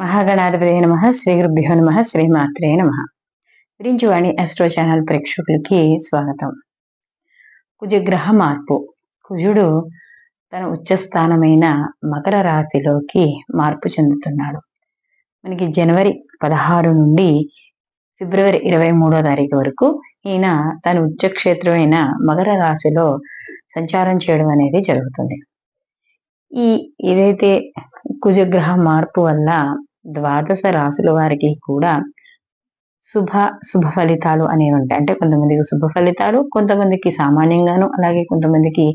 మహాగణాధిపతి నమ శ్రీ గురుభ్యో నమ శ్రీమాత్రే నమ. వాణి అస్ట్రో ఛానల్ ప్రేక్షకులకి స్వాగతం. కుజగ్రహ మార్పు. కుజుడు తన ఉచ్చస్థానమైన మకర రాశిలోకి మార్పు చెందుతున్నాడు. మనకి జనవరి పదహారు నుండి ఫిబ్రవరి ఇరవై మూడో తారీఖు వరకు ఈయన తన ఉచ్చక్షేత్రమైన మకర రాశిలో సంచారం చేయడం అనేది జరుగుతుంది. ఈ ఏదైతే కుజగ్రహ మార్పు వల్ల ద్వాదశ రాసుల వారికి కూడా శుభ శుభ ఫలితాలు అనేవి ఉంటాయి. అంటే కొంతమందికి శుభ ఫలితాలు కొంతమందికి సామాన్యంగాను అలాగే కొంతమందికి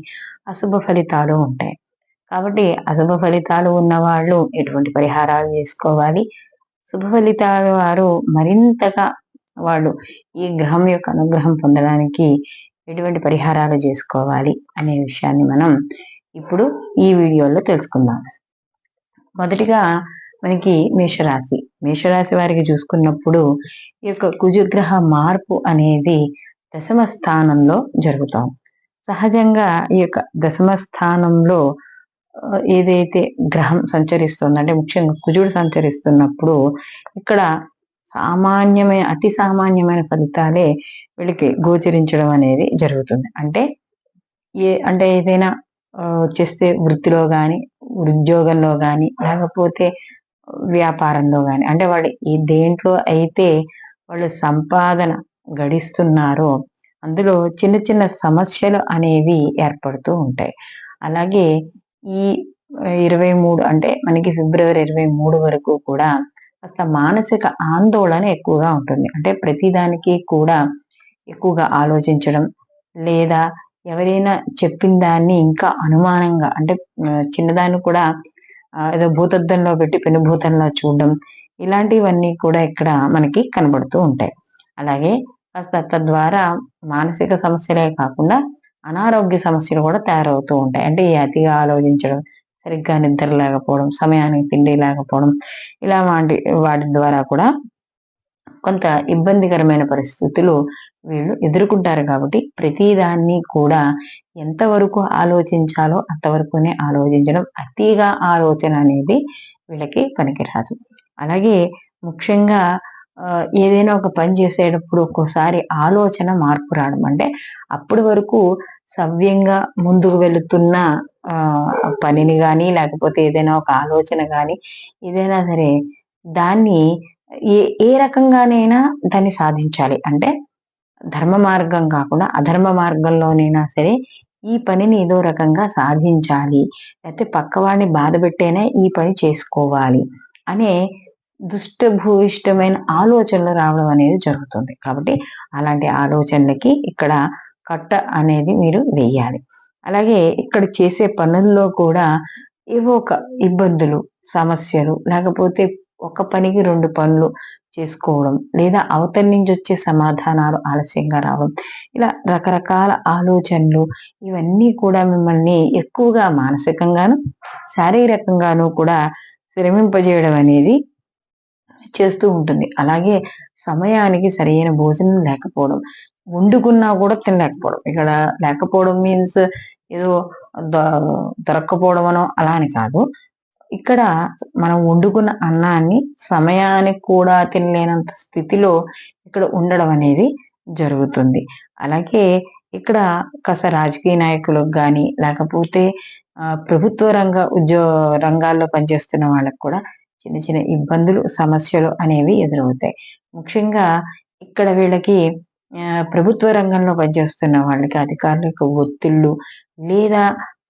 అశుభ ఫలితాలు ఉంటాయి. కాబట్టి అశుభ ఫలితాలు ఉన్న వాళ్ళు ఎటువంటి పరిహారాలు చేసుకోవాలి? శుభ ఫలితాలు వారు మరింతగా వాళ్ళు ఈ గ్రహం యొక్క అనుగ్రహం పొందడానికి ఎటువంటి పరిహారాలు చేసుకోవాలి అనే విషయాన్ని మనం ఇప్పుడు ఈ వీడియోలో తెలుసుకుందాం. మొదటిగా మనకి మేషరాశి. మేషరాశి వారికి చూసుకున్నప్పుడు ఈ యొక్క కుజగ్రహ మార్పు అనేది దశమ స్థానంలో జరుగుతాం. సహజంగా ఈ యొక్క దశమ స్థానంలో ఏదైతే గ్రహం సంచరిస్తుందో అంటే ముఖ్యంగా కుజుడు సంచరిస్తున్నప్పుడు ఇక్కడ సామాన్యమైన అతి సామాన్యమైన ఫలితాలే వీళ్ళకి గోచరించడం అనేది జరుగుతుంది. అంటే ఏ అంటే ఏదైనా చేస్తే వృత్తిలో కానీ ఉద్యోగంలో కానీ లేకపోతే వ్యాపారంలో కానీ అంటే వాళ్ళు ఈ దేంట్లో అయితే వాళ్ళు సంపాదన గడిస్తున్నారో అందులో చిన్న చిన్న సమస్యలు అనేవి ఏర్పడుతూ ఉంటాయి. అలాగే ఈ ఇరవై మూడు అంటే మనకి ఫిబ్రవరి ఇరవై మూడు వరకు కూడా కాస్త మానసిక ఆందోళన ఎక్కువగా ఉంటుంది. అంటే ప్రతిదానికి కూడా ఎక్కువగా ఆలోచించడం లేదా ఎవరైనా చెప్పిన దాన్ని ఇంకా అనుమానంగా అంటే చిన్నదాన్ని కూడా ఏదో భూతద్దంలో పెట్టి పెనుభూతంలో చూడడం ఇలాంటివన్నీ కూడా ఇక్కడ మనకి కనబడుతూ ఉంటాయి. అలాగే కాస్త తద్వారా మానసిక సమస్యలే కాకుండా అనారోగ్య సమస్యలు కూడా తయారవుతూ ఉంటాయి. అంటే ఈ అతిగా ఆలోచించడం సరిగ్గా నిద్ర లేకపోవడం సమయానికి తిండి లేకపోవడం ఇలా వాటి వాటి ద్వారా కూడా కొంత ఇబ్బందికరమైన పరిస్థితులు వీళ్ళు ఎదుర్కొంటారు కాబట్టి ప్రతిదాన్ని కూడా ఎంతవరకు ఆలోచించాలో అంతవరకునే ఆలోచించడం అతిగా ఆలోచన అనేది వీళ్ళకి పనికిరాదు. అలాగే ముఖ్యంగా ఏదైనా ఒక పని చేసేటప్పుడు ఒక్కోసారి ఆలోచన మార్పు రావడం. అంటే అప్పటి వరకు సవ్యంగా ముందుకు వెళుతున్న పనిని కానీ లేకపోతే ఏదైనా ఒక ఆలోచన కానీ ఏదైనా సరే దాన్ని ఏ ఏ రకంగానైనా దాన్ని సాధించాలి. అంటే ధర్మ మార్గం కాకుండా అధర్మ మార్గంలోనైనా సరే ఈ పనిని ఏదో రకంగా సాధించాలి. లేకపోతే పక్కవాడిని బాధ పెట్టేనే ఈ పని చేసుకోవాలి అనే దుష్టభూయిష్టమైన ఆలోచనలు రావడం అనేది జరుగుతుంది. కాబట్టి అలాంటి ఆలోచనలకి ఇక్కడ కట్ట అనేది మీరు వేయాలి. అలాగే ఇక్కడ చేసే పనుల్లో కూడా ఏవో ఒక ఇబ్బందులు సమస్యలు లేకపోతే ఒక పనికి రెండు పనులు చేసుకోవడం లేదా అవతలి నుంచి వచ్చే సమాధానాలు ఆలస్యంగా రావడం. ఇలా రకరకాల ఆలోచనలు ఇవన్నీ కూడా మిమ్మల్ని ఎక్కువగా మానసికంగాను శారీరకంగాను కూడా శ్రమింపజేయడం అనేది చేస్తూ ఉంటుంది. అలాగే సమయానికి సరైన భోజనం లేకపోవడం వండుకున్నా కూడా తినలేకపోవడం. ఇక్కడ లేకపోవడం మీన్స్ ఏదో దొరక్కపోవడం అనో అలా అని కాదు. ఇక్కడ మనం వండుకున్న అన్నాన్ని సమయానికి కూడా తినలేనంత స్థితిలో ఇక్కడ ఉండడం అనేది జరుగుతుంది. అలాగే ఇక్కడ కాస్త రాజకీయ నాయకులకు కానీ లేకపోతే ప్రభుత్వ రంగ ఉద్యోగ రంగాల్లో పనిచేస్తున్న వాళ్ళకు కూడా చిన్న చిన్న ఇబ్బందులు సమస్యలు అనేవి ఎదురవుతాయి. ముఖ్యంగా ఇక్కడ వీళ్ళకి ప్రభుత్వ రంగంలో పనిచేస్తున్న వాళ్ళకి అధికారుల యొక్క ఒత్తిళ్ళు లేదా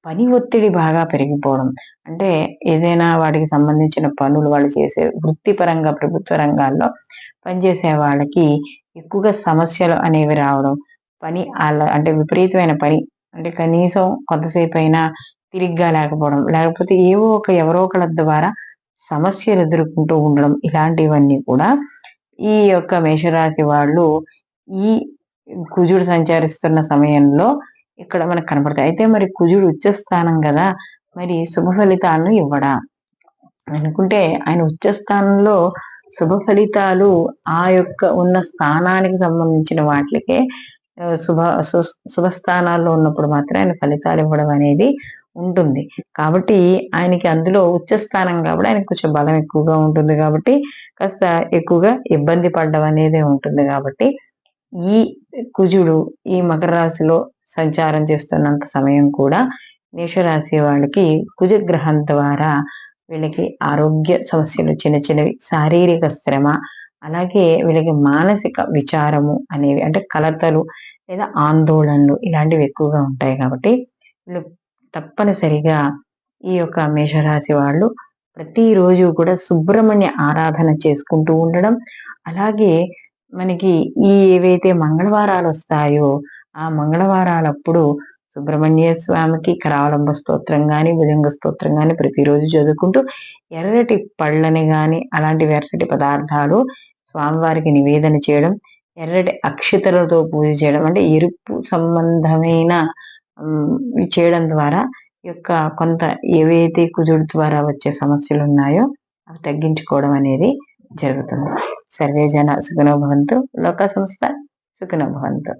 పని ఒత్తిడి బాగా పెరిగిపోవడం. అంటే ఏదైనా వాటికి సంబంధించిన పనులు వాళ్ళు చేసే వృత్తిపరంగా ప్రభుత్వ రంగాల్లో పనిచేసే వాళ్ళకి ఎక్కువగా సమస్యలు అనేవి రావడం. పని అలా అంటే విపరీతమైన పని. అంటే కనీసం కొంతసేపు అయినా తిరిగ్గా లేకపోవడం. లేకపోతే ఏవో ఒక ఎవరో ఒకళ్ళ ద్వారా సమస్యలు ఎదుర్కొంటూ ఉండడం. ఇలాంటివన్నీ కూడా ఈ యొక్క మేషరాశి వాళ్ళు ఈ కుజుడు సంచరిస్తున్న సమయంలో ఇక్కడ మనకు కనపడతాయి. అయితే మరి కుజుడు ఉచ్చస్థానం కదా మరి శుభ ఫలితాలను ఇవ్వడా? అనుకుంటే ఆయన ఉచ్చస్థానంలో శుభ ఫలితాలు ఆ యొక్క ఉన్న స్థానానికి సంబంధించిన వాటికే శుభ శుభ స్థానాల్లో ఉన్నప్పుడు మాత్రం ఆయన ఫలితాలు ఇవ్వడం అనేది ఉంటుంది. కాబట్టి ఆయనకి అందులో ఉచ్చస్థానం కాబట్టి ఆయనకు కొంచెం బలం ఎక్కువగా ఉంటుంది కాబట్టి కాస్త ఎక్కువగా ఇబ్బంది పడడం అనేది ఉంటుంది కాబట్టి ఈ కుజుడు ఈ మకర రాశిలో సంచారం చేస్తున్నంత సమయం కూడా మేషరాశి వాళ్ళకి కుజగ్రహం ద్వారా వీళ్ళకి ఆరోగ్య సమస్యలు చిన్న చిన్నవి శారీరక శ్రమ అలాగే వీళ్ళకి మానసిక విచారము అనేవి అంటే కలతలు లేదా ఆందోళనలు ఇలాంటివి ఎక్కువగా ఉంటాయి కాబట్టి వీళ్ళు తప్పనిసరిగా ఈ యొక్క మేషరాశి వాళ్ళు ప్రతిరోజు కూడా సుబ్రహ్మణ్య ఆరాధన చేసుకుంటూ ఉండడం అలాగే మనకి ఈ ఏవైతే మంగళవారాలు వస్తాయో ఆ మంగళవారాలప్పుడు సుబ్రహ్మణ్య స్వామికి కరావలంబ స్తోత్రం కానీ భుజంగ స్తోత్రం కానీ ప్రతిరోజు చదువుకుంటూ ఎర్రటి పళ్ళని కానీ అలాంటి ఎర్రటి పదార్థాలు స్వామివారికి నివేదన చేయడం ఎర్రటి అక్షతలతో పూజ చేయడం అంటే ఎరుపు సంబంధమైన చేయడం ద్వారా యొక్క కొంత ఏవైతే కుజుడు ద్వారా వచ్చే సమస్యలు ఉన్నాయో అవి తగ్గించుకోవడం అనేది జరుగుతుంది. సర్వేజన సుఖనోభవంతు లోక సంస్థ సుఖనోభవంతు